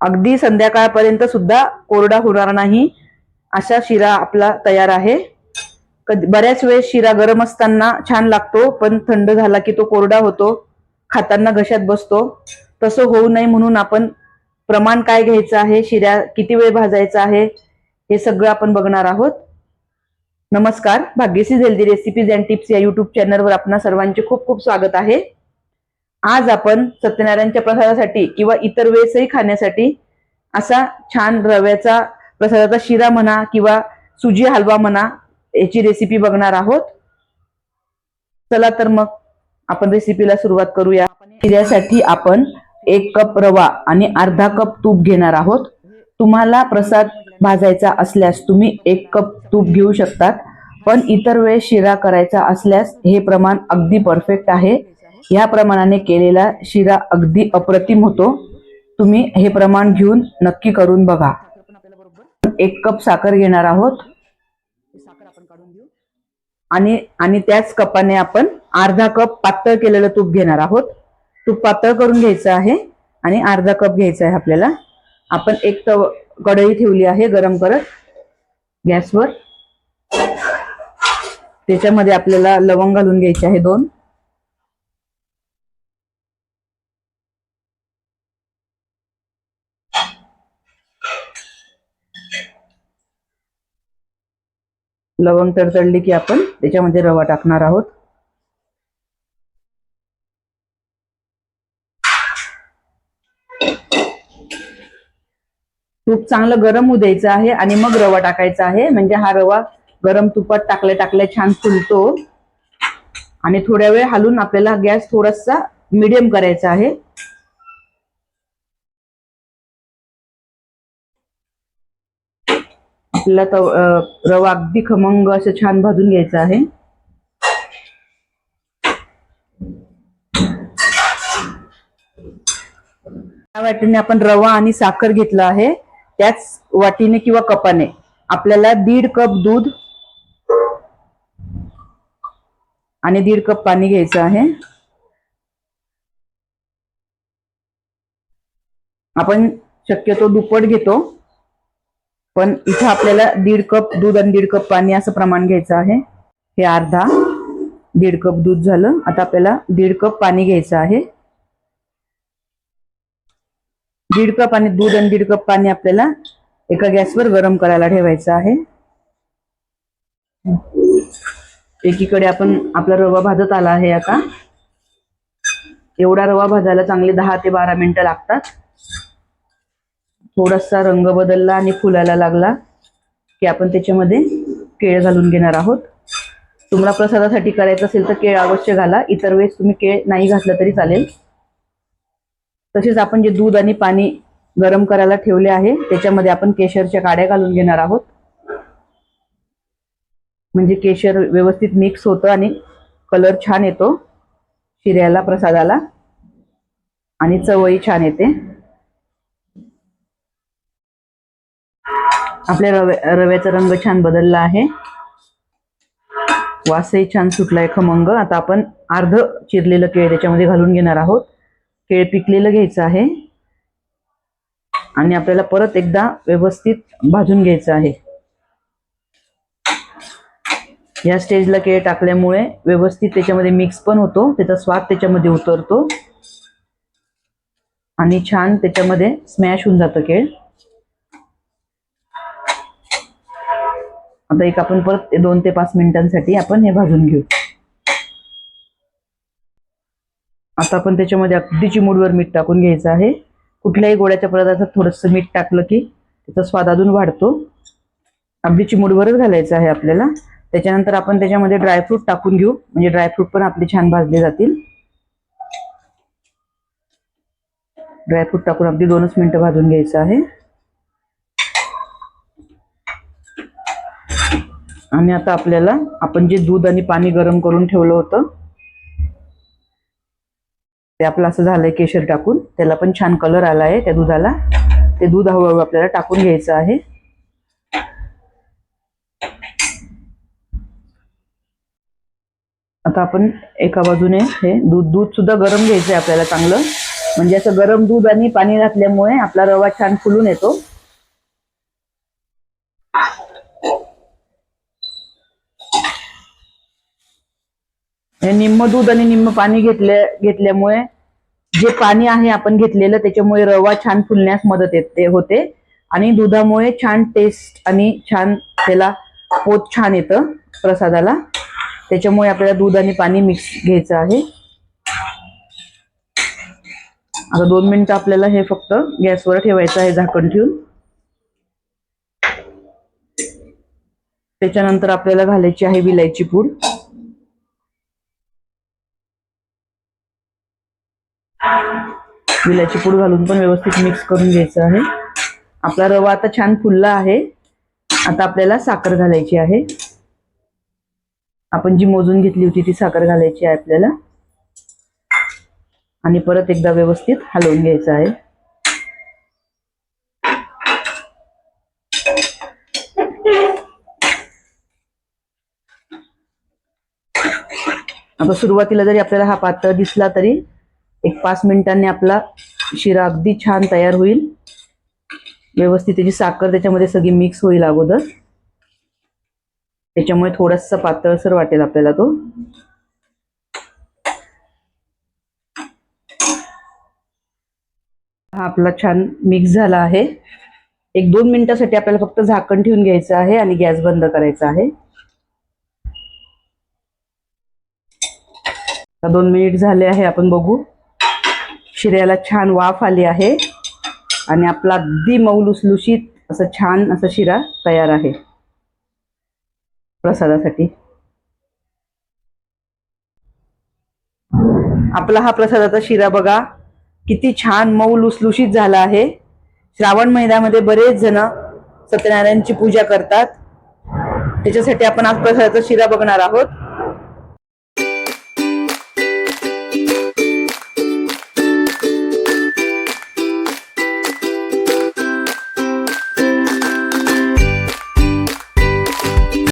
अगदी संध्याकाळपर्यंत सुद्धा कोरडा होणार नाही. असा शिरा आपला तयार आहे. कधी बऱ्याच वेळेस शिरा गरम असताना छान लागतो पण थंड झाला की तो कोरडा होतो. खाताना घशात बसतो. तसं होऊ नये म्हणून आपण प्रमाण काय घ्यायचं आहे शिऱ्या किती वेळ भाजायचा आहे हे सगळं आपण बघणार आहोत. नमस्कार भाग्यसी हेल्दी रेसिपीज अँड टिप्स या युट्यूब चॅनलवर आपणा सर्वांचे खूप खूप स्वागत आहे. आज आपण सत्यनारायणच्या प्रसादासाठी किंवा इतर वेळेसही खाण्यासाठी असा छान रव्याचा प्रसादाचा शिरा म्हणा किंवा सुजी हलवा म्हणा याची रेसिपी बघणार आहोत. चला तर मग आपण रेसिपीला सुरुवात करूया. शिऱ्यासाठी आपण एक कप रवा आणि अर्धा कप तूप घेणार आहोत. तुम्हाला प्रसाद भाजायचा असल्यास तुम्ही एक कप तूप घेऊ शकतात. पण इतर वेळेस शिरा करायचा असल्यास हे प्रमाण अगदी परफेक्ट आहे. या प्रमाणाने केलेला शिरा अगदी अप्रतिम होतो. तुम्ही हे प्रमाण घेऊन नक्की करून बघा. एक कप साखर घेणार आहोत. आणि आणि त्याच कपाने आपण अर्धा कप पातळ केलेलं तूप घेणार आहोत. तूप पातळ करून घ्यायचं आहे आणि अर्धा कप घ्यायचा आहे आपल्याला. आपण एक तव कढई ठेवली आहे गरम करत. गॅसवर. त्याच्यामध्ये आपल्याला लवंग घालून घ्यायचे आहे दोन. लवंग तडतडली की आपण त्याच्यामध्ये रवा टाकणार आहोत. तूप चांगलं गरम होऊ द्यायचं आहे आणि मग रवा टाकायचा आहे. म्हणजे हा रवा गरम तुपात टाकल्या टाकल्या छान फुलतो. आणि थोड्या वेळ हलून आपल्याला गॅस थोडासा मिडियम करायचा आहे. आपल्याला तव रवा अगदी खमंग असं छान भाजून घ्यायचं आहे. त्या वाटीने आपण रवा आणि साखर घेतला आहे. त्याच वाटीने किंवा कपाने आपल्याला दीड कप दूध आणि दीड कप पाणी घ्यायचं आहे. आपण शक्यतो दुप्पट घेतो. पण इथं आपल्याला दीड कप दूध आणि दीड कप पाणी असं प्रमाण घ्यायचं आहे. हे अर्धा दीड कप दूध झालं. आता आपल्याला दीड कप पाणी घ्यायचं आहे. दीड कप आणि दूध आणि दीड कप पाणी आपल्याला एका गॅसवर गरम करायला ठेवायचं आहे. एकीकडे आपण आपला रवा भाजत आला आहे आता. एवढा रवा भाजायला चांगले दहा ते बारा मिनिटं लागतात. थोडासा रंग बदलला आणि फुलायला लागला की आपण त्याच्यामध्ये केळ घालून घेणार आहोत. तुम्हाला प्रसादासाठी करायचं असेल तर केळ अवश्य घाला. इतर वेळेस तुम्ही केळ नाही घातलं तरी चालेल. तसेच आपण जे दूध आणि पाणी गरम करायला ठेवले आहे त्याच्यामध्ये आपण केशरच्या काड्या घालून घेणार आहोत. म्हणजे केशर व्यवस्थित मिक्स होतं आणि कलर छान येतो शिऱ्याला प्रसादाला. आणि चवही छान येते. आपल्या रव्या रव्याचा रंग छान बदलला आहे. वासही छान सुटलाय खमंग. आता आपण अर्ध चिरलेलं केळ त्याच्यामध्ये घालून घेणार आहोत. केळ पिकलेलं घ्यायचं आहे. आणि आपल्याला परत एकदा व्यवस्थित भाजून घ्यायचं आहे. या स्टेजला केळ टाकल्यामुळे व्यवस्थित त्याच्यामध्ये मिक्स पण होतो. त्याचा स्वाद त्याच्यामध्ये उतरतो. आणि छान त्याच्यामध्ये स्मॅश होऊन जातं केळ. आता एक आपण परत दोन ते पाच मिनिटांसाठी आपण हे भाजून घेऊ. आता आपण त्याच्यामध्ये अगदी चिमूडवर मीठ टाकून घ्यायचं आहे. कुठल्याही गोड्याच्या पदार्थात थोडंसं मीठ टाकलं की त्याचा स्वाद अजून वाढतो. अगदी चिमूडवरच घालायचं आहे आपल्याला. त्याच्यानंतर आपण त्याच्यामध्ये ड्रायफ्रूट टाकून घेऊ. म्हणजे ड्रायफ्रूट पण आपले छान भाजले जातील. ड्रायफ्रूट टाकून अगदी दोनच मिनिटं भाजून घ्यायचं आहे. आणि आता आपल्याला आपण जे दूध आणि पाणी गरम करून ठेवलं होतं ते आपलं असं झालंय केशर टाकून. त्याला पण छान कलर आला आहे त्या दुधाला. ते दूध हळूहळू आपल्याला टाकून घ्यायचं आहे. आता आपण एका बाजूने हे दूध दूध सुद्धा गरम घ्यायचं आहे आपल्याला चांगलं. म्हणजे असं गरम दूध आणि पाणी घातल्यामुळे आपला रवा छान फुलून येतो. हे निम्म दूध आणि निम्म पाणी घेतल्या घेतल्यामुळे जे पाणी आहे आपण घेतलेलं त्याच्यामुळे रवा छान फुलण्यास मदत येते होते. आणि दुधामुळे छान टेस्ट आणि छान त्याला पोत छान येतं प्रसादाला. त्याच्यामुळे आपल्याला दूध आणि पाणी मिक्स घ्यायचं आहे. आता दोन मिनिटं आपल्याला हे फक्त गॅसवर ठेवायचं आहे झाकण ठेवून. त्याच्यानंतर आपल्याला घालायची आहे विलायची पूड. विलायची पूड घालून पण व्यवस्थित मिक्स करून घ्यायचं आहे. आपला रवा आता छान फुलला आहे. आता आपल्याला साखर घालायची आहे. आपण जी मोजून घेतली होती ती साखर घालायची आहे आपल्याला. आणि परत एकदा व्यवस्थित हलवून घ्यायचं आहे. आता सुरुवातीला जरी आपल्याला हा पातळ दिसला तरी एक पाच मिनिटांनी आपला शिरा अगदी छान तयार होईल. व्यवस्थित त्याची साखर त्याच्यामध्ये सगळी मिक्स होईल अगोदर. त्याच्यामुळे थोडासा पातळसर वाटेल आपल्याला तो. हा आपला छान मिक्स झाला आहे. एक दोन मिनिटासाठी आपल्याला फक्त झाकण ठेवून घ्यायचं आहे आणि गॅस बंद करायचा आहे. दोन मिनिट झाले आहे आपण बघू. शिऱ्याला छान वाफ आली आहे. आणि आपला अगदी मऊ लुसलुशीत असं छान असं शिरा तयार आहे. प्रसादासाठी. आपला हा प्रसादाचा शिरा बघा किती छान मऊ लुसलुशीत झाला आहे. श्रावण महिन्यामध्ये बरेच जण सत्यनारायणची पूजा करतात. त्याच्यासाठी आपण आज प्रसादाचा शिरा बघणार आहोत.